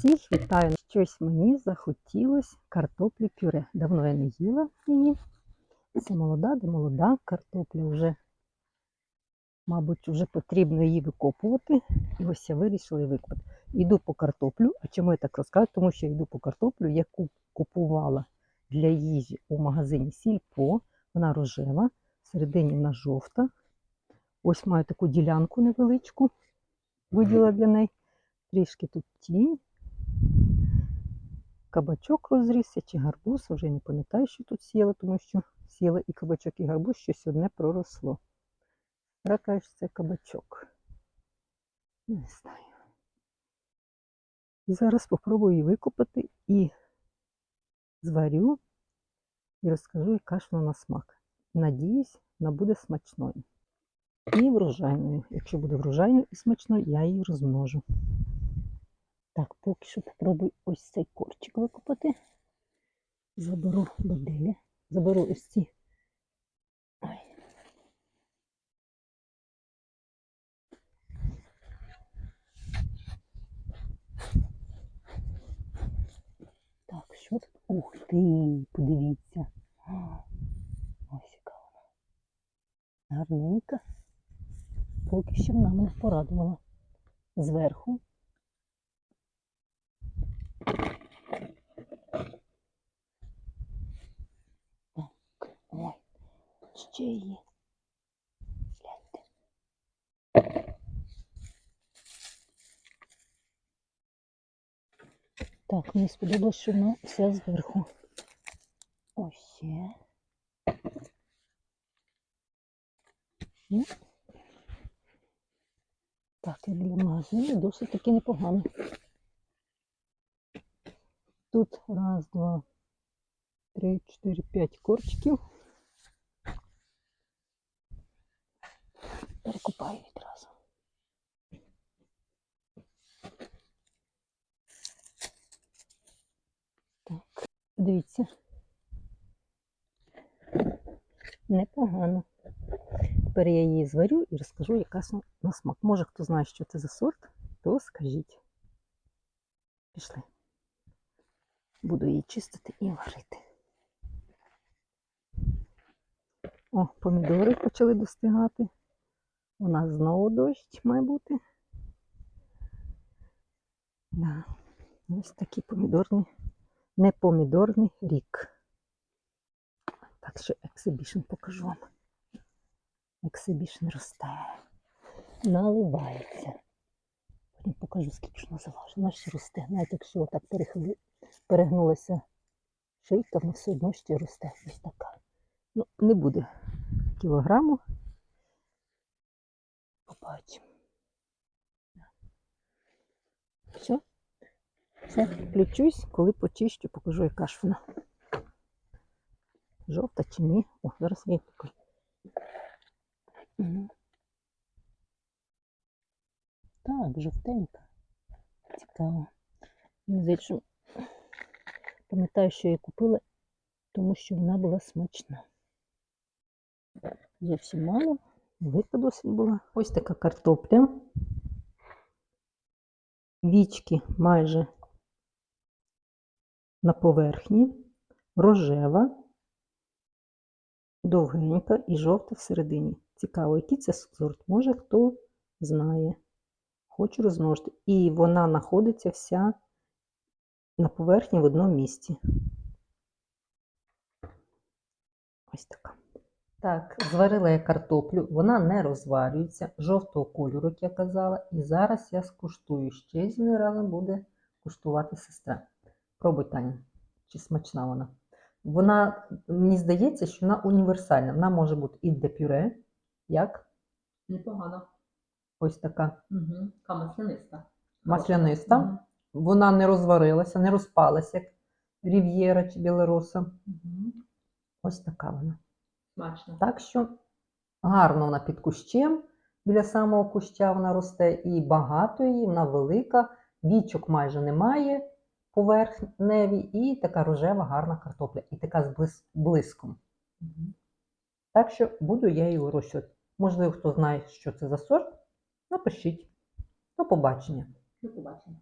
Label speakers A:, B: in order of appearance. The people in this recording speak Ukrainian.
A: Всіх вітаю. Щось мені захотілось картоплі пюре. Давно я не їла її. Це молода, де молода картопля вже, мабуть, вже потрібно її викопувати. І ось я вирішила її викопати. Йду по картоплю. А чому я так розказую? Тому що я йду по картоплю, яку купувала для їжі у магазині Сільпо. Вона рожева, всередині вона жовта. Ось маю таку ділянку невеличку, виділа для неї. Трішки тут тінь. Кабачок розрісся чи гарбуз, вже не пам'ятаю, що тут сіяла, тому що сіяла і кабачок, і гарбуз, щось одне проросло. Ракаю, що це кабачок. Не знаю. І зараз спробую її викопати і зварю і розкажу, яка ж вона на смак. Надіюсь, вона буде смачною. І врожайною. Якщо буде врожайною і смачною, я її розмножу. Так, поки що попробую ось цей корчик викопати. Заберу баделі. Заберу ось ці. Ой. Так, що тут? Ух ти, подивіться. Ось яка вона. Гарненька. Поки що вона мене порадувала. Зверху Так, ой, ще є. Гляньте. Так, мені сподобалось, що вона вся зверху. Ось ще. Ну, Так, і для магазину досить таки непогано. Тут раз, два, три, чотири, п'ять корчиків. Перекупаю відразу. Так, дивіться. Непогано. Тепер я її зварю і розкажу, яка на смак. Може, хто знає, що це за сорт, то скажіть. Пішли. Буду її чистити і варити. О, помідори почали достигати. У нас знову дощ має бути. Да. Ось такі помідорні, не помідорний рік. Так що ексибішн покажу вам. Ексибішн росте, наливається. Покажу, скільки ж вона заважить. Вона ще росте. Навіть якщо отак перехили, перегнулася шийка, вона все одно ще росте. Ось така. Ну, не буде кілограму. Побачимо. Все. Все, включусь, коли почищу, покажу, яка ж вона. Жовта чи ні. О, зараз її покажу. Так, жовтенька. Цікаво. Мені здається, що пам'ятаю, що я купила, тому що вона була смачна. Зовсім мало, велика досить була. Ось така картопля. Вічки майже на поверхні, рожева, довгенька і жовта всередині. Цікаво, який це сорт. Може хто знає. Хочу розмножити. І вона знаходиться вся на поверхні в одному місці. Ось така. Так, зварила я картоплю, вона не розварюється, жовтого кольору, як я казала. І зараз я скуштую. Ще зі мною разом буде куштувати сестра. Пробуй, Таня, чи смачна вона. Вона, мені здається, що вона універсальна. Вона може бути і для пюре, як
B: Непогано.
A: ось така
B: Угу. Така масляниста.
A: масляниста.
B: Мгм.
A: Вона не розварилася, не розпалася, як рів'єра чи білороса.
B: Мгм.
A: Ось така вона.
B: Смачно.
A: Так що гарно вона під кущем, біля самого куща вона росте, і багато її, вона велика, вічок майже немає поверхневі, і така рожева гарна картопля, і така з блис- блиском.
B: Мгм.
A: Так що буду я її вирощувати. Можливо, хто знає, що це за сорт, напишіть. До побачення.
B: До побачення.